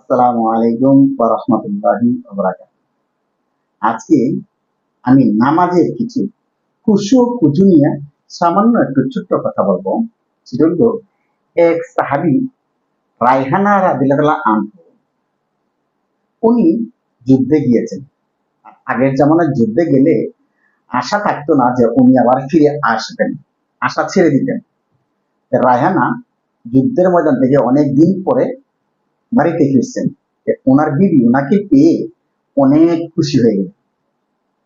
আসসালামু আলাইকুম ওয়া রাহমাতুল্লাহি ওয়া বারাকাতুহু। আজকে আমি নামাজের কিছু কুশু কুজু নিয়ে সামান্য একটু ছোট্ট কথা বলব। সেটা হলো এক সাহাবি রায়হানা রাদিল্লাহ আনহু, উনি যুদ্ধে গিয়েছেন। আগের জামানায় যুদ্ধে গেলে আশা থাকতো না যে উনি আবার ফিরে আসবেন, আশা ছেড়ে দিতেন। রায়হানা যুদ্ধের ময়দান থেকে অনেক দিন পরে বাড়িতে ফিরছেন ওনার বিবি ওনাকে পেয়ে অনেক খুশি হয়ে গেল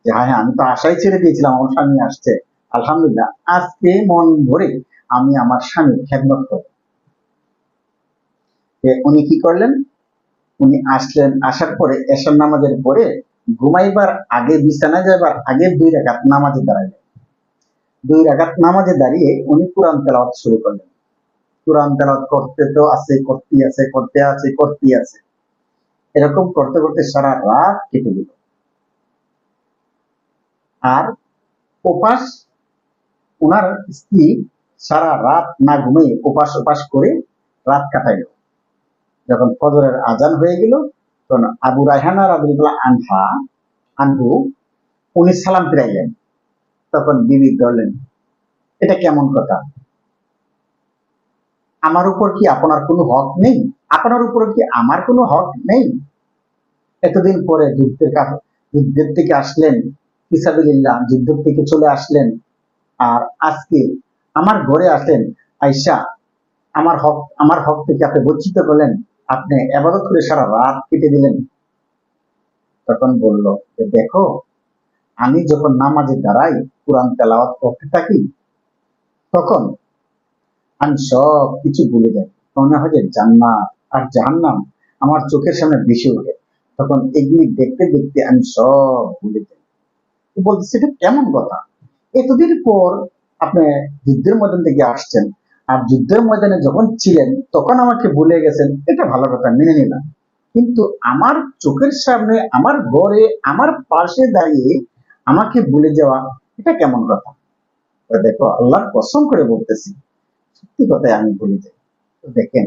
যে হ্যাঁ হ্যাঁ আমি তো আশাই ছেড়ে দিয়েছিলাম, আমার স্বামী আসছে। আলহামদুলিল্লাহ, আজকে মন ভরে আমি আমার স্বামীর খেদমত করব। উনি কি করলেন? উনি আসলেন, আসার পরে এশার নামাজের পরে ঘুমাইবার আগে, বিছানায় যাবার আগে দুই রাকাত নামাজে দাঁড়াইলেন। দুই রাকাত নামাজে দাঁড়িয়ে উনি কোরআন তেলাওয়াত শুরু করলেন। কোরআন তেলাওয়াত করতে তো আছে করতে আছে করতে আছে করতে আছে। এরকম করতে করতে সারা রাত কেটে গেল। আর উপাস ওনার স্ত্রী সারা রাত না ঘুমিয়ে উপাস উপাস করে রাত কাটাইল। যখন ফজরের আজান হয়ে গেল, তখন আবু রায়হানা রাবুল্লাহ আনহা, আনহু, উনি সালাম ফিরাইলেন। তখন বিবি ধরলেন এটা কেমন কথা? আমার উপর কি আপনার কোনো হক নেই? আপনার উপর কি আমার কোনো হক নেই? এতদিন পরে যুদ্ধের যুদ্ধের থেকে আসলেন ফিসাবিল্লাহ যুদ্ধ থেকে চলে আসলেন। আর আজকে আমার ঘরে আসলেন আইসা আমার হক আমার হক থেকে আপনি বঞ্চিত করলেন, আপনি এবাদত করে সারা রাত কেটে দিলেন। তখন বলল যে দেখো, আমি যখন নামাজে দাঁড়াই, কোরআন তেলাওয়াত করতে থাকি, তখন আমি সব কিছু ভুলে যাই মনে হয় যে জান্নাত। আর জাহান্নাম আমার চোখের সামনে ভেসে ওঠে। তখন এগুলি দেখতে দেখতে আমি সব ভুলে যাই বলতে সেটা কেমন কথা? এতদিন পর আপনি যুদ্ধের ময়দান থেকে আসছেন। আর যুদ্ধের ময়দানে যখন ছিলেন, তখন আমাকে ভুলে গেছেন, এটা ভালো কথা, মেনে নিলাম। কিন্তু আমার চোখের সামনে, আমার ঘরে, আমার পাশে দাঁড়িয়ে আমাকে ভুলে যাওয়া, এটা কেমন কথা? দেখো, আল্লাহর কসম করে বলতেছি সত্যি কথাই আমি যাই তো দেখেন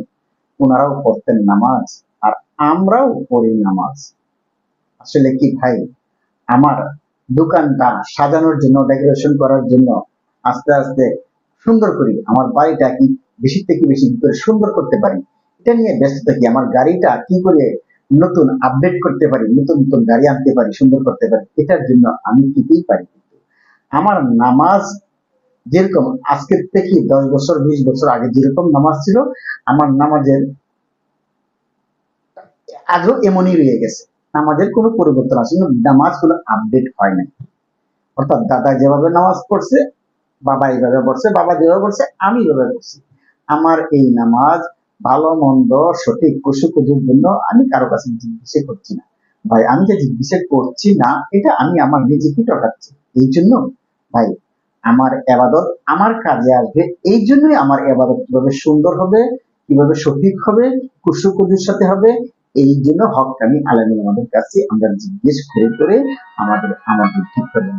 ওনারাও পড়তেন নামাজ, আর আমরাও পড়ি নামাজ। আসলে কি ভাই? আমার দোকানটা সাজানোর জন্য, ডেকোরেশন করার জন্য আস্তে আস্তে সুন্দর করি। আমার বাড়িটা কি বেশি থেকে বেশি করে সুন্দর করতে পারি? এটা নিয়ে ব্যস্ত থাকি। আমার গাড়িটা কি করে নতুন আপডেট করতে পারি, নতুন নতুন গাড়ি আনতে পারি, সুন্দর করতে পারি, এটার জন্য আমি ঠিকই পারি? কিন্তু আমার নামাজ যেরকম আজকের থেকে দশ বছর, বিশ বছর আগে যেরকম নামাজ ছিল, আমার নামাজের আজও এমনই রয়ে গেছে। নামাজের কোনো পরিবর্তন আসে নামাজ কোনো আপডেট হয় নাই। অর্থাৎ দাদা যেভাবে নামাজ পড়ছে, বাবা এইভাবে পড়ছে, বাবা যেভাবে পড়ছে, আমি এইভাবে পড়ছি। আমার এই নামাজ ভালো, মন্দ, সঠিক, কুসুকুজুর জন্য আমি কারও কাছে জিজ্ঞাসা করছি না। ভাই, আমি যে জিজ্ঞাসা করছি না, এটা আমি আমার নিজেকে টকাচ্ছি এই জন্য, ভাই আমার এবাদত আমার কাজে আসবে, এই জন্যই আমার এবাদত কীভাবে সুন্দর হবে, কীভাবে সঠিক হবে, কুসুকুদির সাথে হবে, এই জন্য হক আমি আমাদের কাছে আমরা জিজ্ঞেস করে করে আমাদের আমাদের ঠিক করে